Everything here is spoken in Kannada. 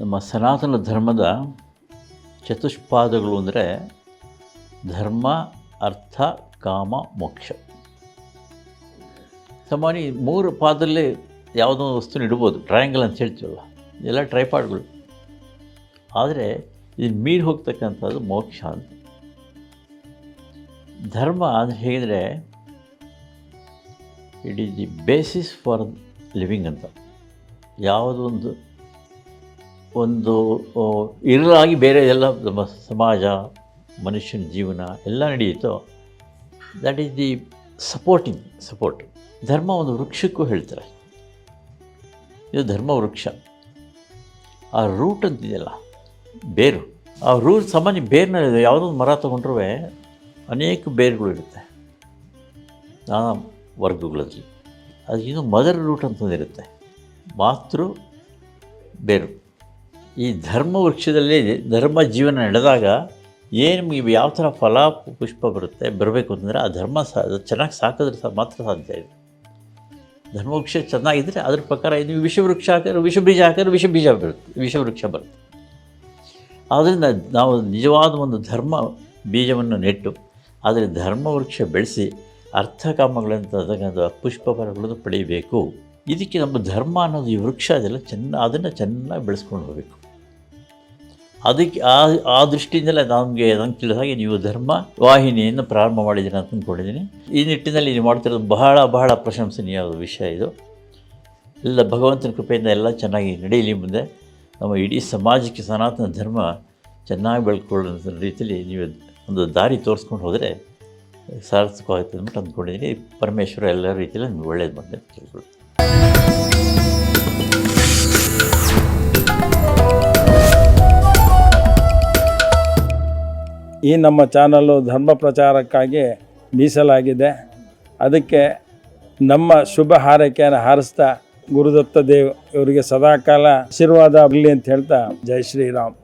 ನಮ್ಮ ಸನಾತನ ಧರ್ಮದ ಚತುಷ್ಪಾದಗಳು ಅಂದರೆ ಧರ್ಮ, ಅರ್ಥ, ಕಾಮ, ಮೋಕ್ಷ. ಸಾಮಾನ್ಯ ಮೂರು ಪಾದದಲ್ಲಿ ಯಾವುದೋ ಒಂದು ವಸ್ತುನ ಇಡ್ಬೋದು ಟ್ರಯಾಂಗಲ್ ಅಂತ ಹೇಳ್ತೀವಲ್ಲ, ಎಲ್ಲ ಟ್ರೈಪಾಡ್ಗಳು. ಆದರೆ ಇದು ಮೀರಿ ಹೋಗ್ತಕ್ಕಂಥದ್ದು ಮೋಕ್ಷ ಅಂತ. ಧರ್ಮ ಅಂದರೆ ಹೇಗಿದ್ರೆ it is the basis for living ಅಂತ. ಯಾವುದೊಂದು ಒಂದು ಇರಲಾಗಿ ಬೇರೆ ಎಲ್ಲ ಸಮಾಜ, ಮನುಷ್ಯನ ಜೀವನ ಎಲ್ಲ ನಡೆಯುತ್ತೋ that is the supporting support ಧರ್ಮ ಒಂದು ವೃಕ್ಷಕ್ಕೂ ಹೇಳ್ತಾರೆ. ಇದು ಧರ್ಮ ವೃಕ್ಷ. ಆ ರೂಟ್ ಅಂತಿದೆಯಲ್ಲ, ಬೇರು. ಆ ರೂಟ್ ಸಾಮಾನ್ಯ ಬೇರಿನ ಯಾವುದೋ ಒಂದು ಮರ ತೊಗೊಂಡ್ರೂ ಅನೇಕ ಬೇರುಗಳು ಇರುತ್ತೆ. ನಾನಾ ವರ್ಗಗಳಲ್ಲಿ. ಅದು ಇನ್ನು ಮದರ್ ರೂಟ್ ಅಂತಂದಿರುತ್ತೆ. ಮಾತೃ, ಬೇರು. ಈ ಧರ್ಮ ವೃಕ್ಷದಲ್ಲಿ ಧರ್ಮ ಜೀವನ ನಡೆದಾಗ ಏನು ನಿಮಗೆ ಯಾವ ಥರ ಫಲ ಪುಷ್ಪ ಬರುತ್ತೆ, ಬರಬೇಕು ಅಂತಂದರೆ ಆ ಧರ್ಮ ಸಾ ಚೆನ್ನಾಗಿ ಸಾಕಿದ್ರೆ ಸಹ ಮಾತ್ರ ಸಾಧ್ಯ ಇದೆ. ಧರ್ಮವೃಕ್ಷ ಚೆನ್ನಾಗಿದ್ದರೆ ಅದ್ರ ಪ್ರಕಾರ ನೀವು ವಿಷವೃಕ್ಷ ಹಾಕಿದ್ರೆ ವಿಷ ಬೀಜ ಹಾಕಿದ್ರೆ ವಿಷ ಬೀಜ ಬರುತ್ತೆ, ವಿಷವೃಕ್ಷ ಬರುತ್ತೆ. ಆದ್ದರಿಂದ ನಾವು ನಿಜವಾದ ಒಂದು ಧರ್ಮ ಬೀಜವನ್ನು ನೆಟ್ಟು ಆದರೆ ಧರ್ಮವೃಕ್ಷ ಬೆಳೆಸಿ ಅರ್ಥಕಾಮಗಳಂತಕ್ಕಂಥ ಪುಷ್ಪ ಫಲಗಳನ್ನು ಪಡೆಯಬೇಕು. ಇದಕ್ಕೆ ನಮ್ಮ ಧರ್ಮ ಅನ್ನೋದು ಈ ವೃಕ್ಷ ಅದೆಲ್ಲ ಚೆನ್ನ, ಅದನ್ನು ಚೆನ್ನಾಗಿ ಬೆಳೆಸ್ಕೊಂಡು ಹೋಗಬೇಕು. ಅದಕ್ಕೆ ಆ ಆ ದೃಷ್ಟಿಯಿಂದಲೇ ನಮಗೆ ನಂಗೆ ತಿಳಿದ ಹಾಗೆ ನೀವು ಧರ್ಮ ವಾಹಿನಿಯನ್ನು ಪ್ರಾರಂಭ ಮಾಡಿದ್ದೀನಿ ಅಂತ ಅಂದ್ಕೊಂಡಿದ್ದೀನಿ. ಈ ನಿಟ್ಟಿನಲ್ಲಿ ನೀವು ಮಾಡ್ತಿರೋದು ಬಹಳ ಬಹಳ ಪ್ರಶಂಸನೀಯ ವಿಷಯ ಇದು. ಎಲ್ಲ ಭಗವಂತನ ಕೃಪೆಯಿಂದ ಎಲ್ಲ ಚೆನ್ನಾಗಿ ನಡೆಯಲಿ ಮುಂದೆ. ನಮ್ಮ ಇಡೀ ಸಮಾಜಕ್ಕೆ ಸನಾತನ ಧರ್ಮ ಚೆನ್ನಾಗಿ ಬೆಳ್ಕೊಳ್ಳೋ ರೀತಿಯಲ್ಲಿ ನೀವು ಒಂದು ದಾರಿ ತೋರಿಸ್ಕೊಂಡು ಹೋದರೆ ಸಾರ್ಥಕವಾಗುತ್ತೆ ಅಂದ್ಬಿಟ್ಟು ಅಂದ್ಕೊಂಡಿದ್ದೀನಿ. ಪರಮೇಶ್ವರ ಎಲ್ಲ ರೀತಿಯಲ್ಲಿ ನಿಮ್ಗೆ ಒಳ್ಳೇದು ಮಾಡಿದೆ ಅಂತ ಈ ನಮ್ಮ ಚಾನಲ್ಲು ಧರ್ಮ ಪ್ರಚಾರಕ್ಕಾಗಿ ಮೀಸಲಾಗಿದೆ. ಅದಕ್ಕೆ ನಮ್ಮ ಶುಭ ಹಾರೈಕೆಯನ್ನು ಹಾರಿಸ್ತಾ ಗುರುದತ್ತ ದೇವ್ ಇವರಿಗೆ ಸದಾಕಾಲ ಆಶೀರ್ವಾದ ಬರಲಿ ಅಂತ ಹೇಳ್ತಾ ಜೈ ಶ್ರೀರಾಮ್.